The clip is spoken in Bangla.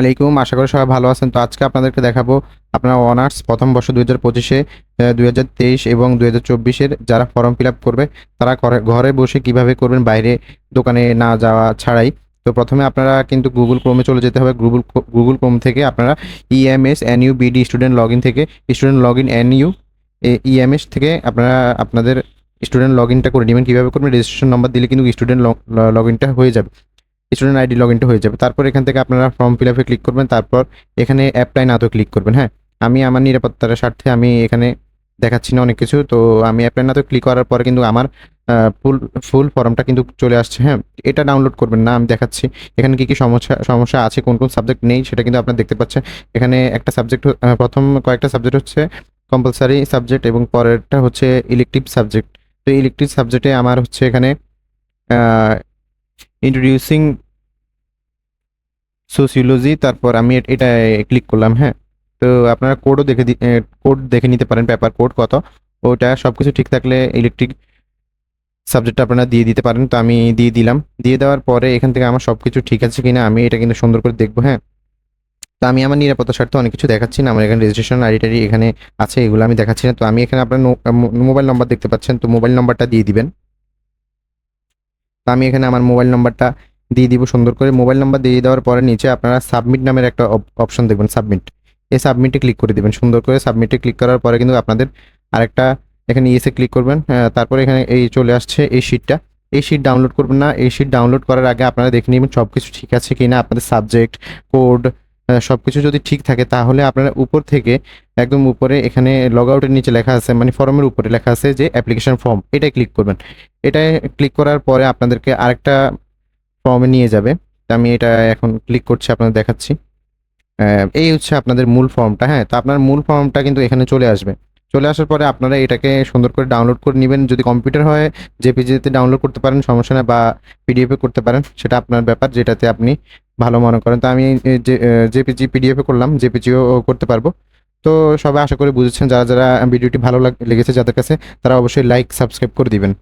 আলাইকুম, আশা করি সবাই ভালো আছেন। তো আজকে আপনাদেরকে দেখাবো আপনার অনার্স প্রথম বর্ষ দুই হাজার পঁচিশে হাজার তেইশ এবং দুই হাজার চব্বিশের যারা ফর্ম ফিল আপ করবে, তারা ঘরে বসে কীভাবে করবেন, বাইরে দোকানে না যাওয়া ছাড়াই। তো প্রথমে আপনারা কিন্তু গুগল ক্রোমে চলে যেতে হবে। গুগল গুগল ক্রোম থেকে আপনারা EMS NU BD student log in থেকে student log in NU EMS থেকে আপনারা আপনাদের স্টুডেন্ট লগ ইনটা করে নেবেন। কীভাবে করবেন রেজিস্ট্রেশন নাম্বার দিলে কিন্তু স্টুডেন্ট লগ ইনটা হয়ে যাবে। স্টুডেন্ট আইডি লগ ইনটা হয়ে যাবে। তারপর এখান থেকে আপনারা ফর্ম ফিল আপে ক্লিক করবেন। তারপর এখানে অ্যাপ্লাই তো ক্লিক করবেন হ্যাঁ? আমি আমার নিরাপত্তার স্বার্থে আমি এখানে দেখাচ্ছি না অনেক কিছু। তো আমি অ্যাপ্লাই তো ক্লিক করার পরে কিন্তু আমার ফুল ফুল ফর্মটা কিন্তু চলে আসছে হ্যাঁ? এটা ডাউনলোড করবেন না, আমি দেখাচ্ছি। এখানে কী কী সমস্যা সমস্যা আছে, কোন কোন সাবজেক্ট নেই, সেটা কিন্তু আপনারা দেখতে পাচ্ছেন। এখানে একটা সাবজেক্ট প্রথম কয়েকটা সাবজেক্ট হচ্ছে কম্পালসারি সাবজেক্ট এবং পরেরটা হচ্ছে ইলেকটিভ সাবজেক্ট তো ইলেকটিভ সাবজেক্টে আমার হচ্ছে এখানে ইন্ট্রোডিউসিং সোসিওলজি তারপর আমি এট- ক্লিক করলাম হ্যাঁ? তো আপনারা কোডও দেখে কোড দেখে নিতে পারেন পেপার কোড কত। ওটা সব কিছু ঠিক থাকলে ইলেকট্রিক সাবজেক্টটা আপনারা দিয়ে দিতে পারেন, তো আমি দিয়ে দিলাম। দিয়ে দেওয়ার পরে এখান থেকে আমার সব কিছু ঠিক আছে কিনা, আমি এটা কিন্তু সুন্দর করে দেখব হ্যাঁ? তো আমি আমার নিরাপত্তা স্বার্থে অনেক কিছু দেখাচ্ছি না, আমার এখানে রেজিস্ট্রেশন আইডি এখানে আছে, এগুলো আমি দেখাচ্ছি না। তো আমি এখানে আপনার মোবাইল নম্বর দেখতে পাচ্ছেন, তো মোবাইল নম্বরটা দিয়ে দিবেন। তো আমি এখানে আমার মোবাইল নাম্বারটা দিয়ে দিব সুন্দর করে। মোবাইল নাম্বার দিয়ে দেওয়ার পরে নিচে আপনারা সাবমিট নামের একটা অপশন দেখবেন, সাবমিট। এই সাবমিটে ক্লিক করে দিবেন, সুন্দর করে সাবমিটে ক্লিক করার পরে কিন্তু আপনাদের আরেকটা এখানে ইয়েসে ক্লিক করবেন। তারপরে এখানে এই চলে আসছে এই শিটটা এই শিট ডাউনলোড করবেন না, এই শিট ডাউনলোড করার আগে আপনারা দেখে নেবেন সব কিছু ঠিক আছে কি না আপনাদের সাবজেক্ট কোড সব কিছু যদি ঠিক থাকে তাহলে আপনারা উপর থেকে একদম উপরে এখানে লগ আউটের নিচে লেখা আছে মানে ফর্মের উপরে লেখা আছে যে অ্যাপ্লিকেশন ফর্ম এটাই ক্লিক করবেন। এটায় ক্লিক করার পরে আপনাদেরকে আরেকটা ফর্মে নিয়ে যাবে। তো আমি এটা এখন ক্লিক করছি, আপনাদের দেখাচ্ছি। এই হচ্ছে আপনাদের মূল ফর্মটা হ্যাঁ? তো আপনার মূল ফর্মটা কিন্তু এখানে চলে আসবে। চলে আসার পরে আপনারা এটাকে সুন্দর করে ডাউনলোড করে নেবেন। যদি কম্পিউটার হয় জেপিজিতে ডাউনলোড করতে পারেন, সমস্যা না বা পিডিএফে করতে পারেন, সেটা আপনার ব্যাপার, যেটাতে আপনি ভালো মনে করেন। তো আমি জেপিজি পিডিএফে করলাম জেপিজিও করতে পারব। তো সবাই আশা করি বুঝেছেন, যারা যারা ভিডিওটি ভালো লাগ- লেগেছে, যাদের কাছে, তারা অবশ্যই লাইক সাবস্ক্রাইব করে দিবেন।